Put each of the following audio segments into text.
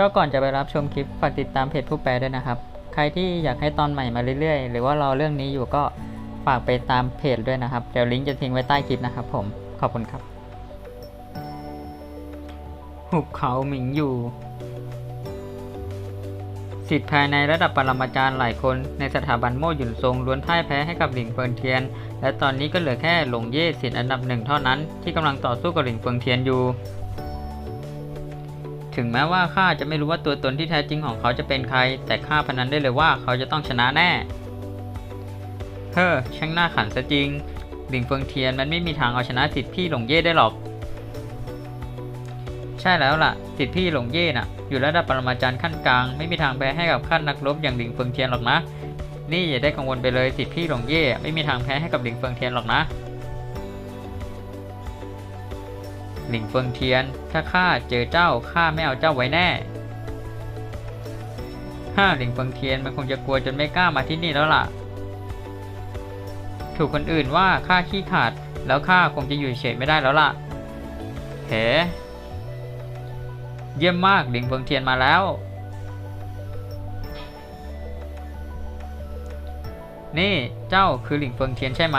ก็ก่อนจะไปรับชมคลิปฝากติดตามเพจผู้แปลด้วยนะครับ ใครที่อยากให้ตอนใหม่มาเรื่อยๆ หรือว่ารอเรื่องนี้อยู่ก็ฝากไปตามเพจด้วยนะครับ เดี๋ยวลิงก์จะทิ้งไว้ใต้คลิปนะครับผม ขอบคุณครับ หุบเขาหมิงอยู่ สิทธิ์ภายในระดับปรมาจารย์หลายคนในสถาบันโม่หยุนซงล้วนพ่ายแพ้ให้กับหลิงเฟิงเทียน และตอนนี้ก็เหลือแค่หลงเย่สิทธิ์อันดับหนึ่งเท่านั้นที่กำลังต่อสู้กับหลิงเฟิงเทียนอยู่ ถึงแม้ว่าข้าจะไม่รู้ว่าตัวตนที่แท้จริงของเขาจะเป็นใคร แต่ข้าพนันได้เลยว่าเขาจะต้องชนะแน่ เฮ้อช่างหน้าขันซะจริงหลิงเฟิงเทียนมันไม่มีทางเอาชนะสิทธิ์พี่หลงเย่ได้หรอก ใช่แล้วล่ะ สิทธิ์พี่หลงเย่น่ะ อยู่ระดับปรมาจารย์ขั้นกลาง ไม่มีทางแพ้ให้กับขั้นนักรบอย่างหลิงเฟิงเทียนหรอกนะ นี่อย่าได้กังวลไปเลยสิทธิ์พี่หลงเย่ไม่มีทางแพ้ให้กับหลิงเฟิงเทียนหรอกนะ หลิงเฟิงเทียน ถ้าข้าเจอเจ้าข้าไม่เอาเจ้าไว้แน่ฮ่าหลิงเฟิงเทียนมันคงจะกลัวจนไม่กล้ามาที่นี่แล้วล่ะ ถูกคนอื่นว่าข้าขี้ขาด แล้วข้าคงจะอยู่เฉยไม่ได้แล้วล่ะเฮ้เยี่ยมมากหลิงเฟิงเทียนมาแล้ว นี่เจ้าคือหลิงเฟิงเทียนใช่ไหม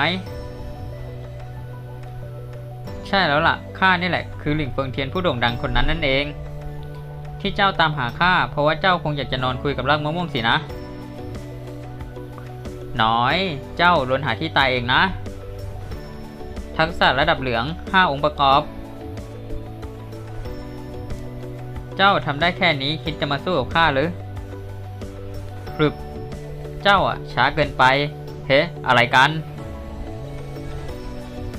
ใช่แล้วล่ะ ข้านี่แหละ คือหลิงเฟิงเทียนผู้โด่งดังคนนั้นนั่นเอง ที่เจ้าตามหาข้า เพราะว่าเจ้าคงอยากจะนอนคุยกับรากมะม่วงสินะ น้อย เจ้าล้วนหาที่ตายเองนะ ทักษะระดับเหลือง 5 องค์ประกอบ เจ้าทำได้แค่นี้คิดจะมาสู้กับข้าหรือพรึบเจ้าอะช้าเกินไป เฮ้ อะไรกัน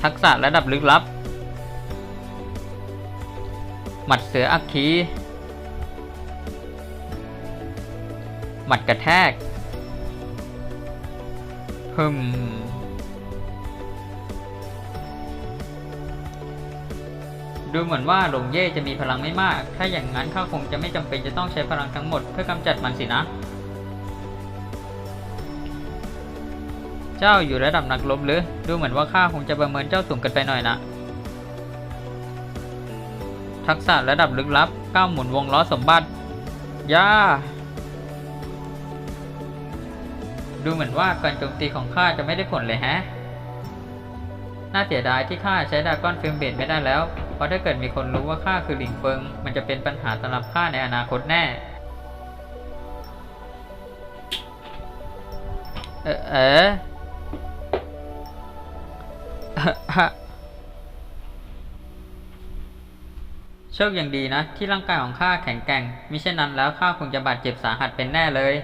ทักษะระดับลึกลับ หมัดเสืออัคคีหมัดกระแทกฮึมดูเหมือนว่าหลงเย่จะมีพลังไม่มาก ถ้าอย่างนั้นข้าคงจะไม่จำเป็นจะต้องใช้พลังทั้งหมดเพื่อกำจัดมันสินะ เจ้าอยู่ระดับนักรบหรือ ดูเหมือนว่าข้าคงจะประเมินเจ้าสูงเกินไปหน่อยนะ ทักษะระดับลึกลับก้าวหมุนวงล้อสมบัติย่าดูเหมือนว่าการโจมตีของข้าจะไม่ได้ผลเลยแฮะ น่าเสียดายที่ข้าใช้ดราก้อนฟิล์มเบดไม่ได้แล้ว เพราะถ้าเกิดมีคนรู้ว่าข้าคือหลิงเฟิง มันจะเป็นปัญหาสำหรับข้าในอนาคตแน่ เอ๊ะเอ๊ะ โชคอย่างดีนะ ที่ร่างกายของข้าแข็งแกร่งมิเช่นนั้นแล้วข้าคงจะบาดเจ็บสาหัสเป็นแน่เลย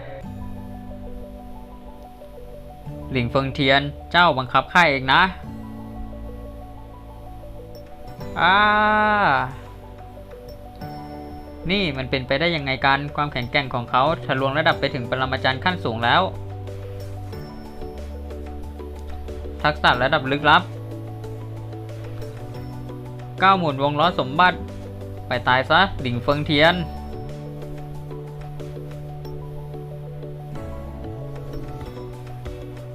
หลิงเฟิงเทียนเจ้าบังคับข้าเองนะอ้านี่มันเป็นไปได้ยังไงกันความแข็งแกร่งของเขาทะลวงระดับไปถึงปรมาจารย์ขั้นสูงแล้ว ทักษะระดับลึกลับก้าวหมุนวงล้อสมบัติ ไปตายซะหลิงเฟิงเทียน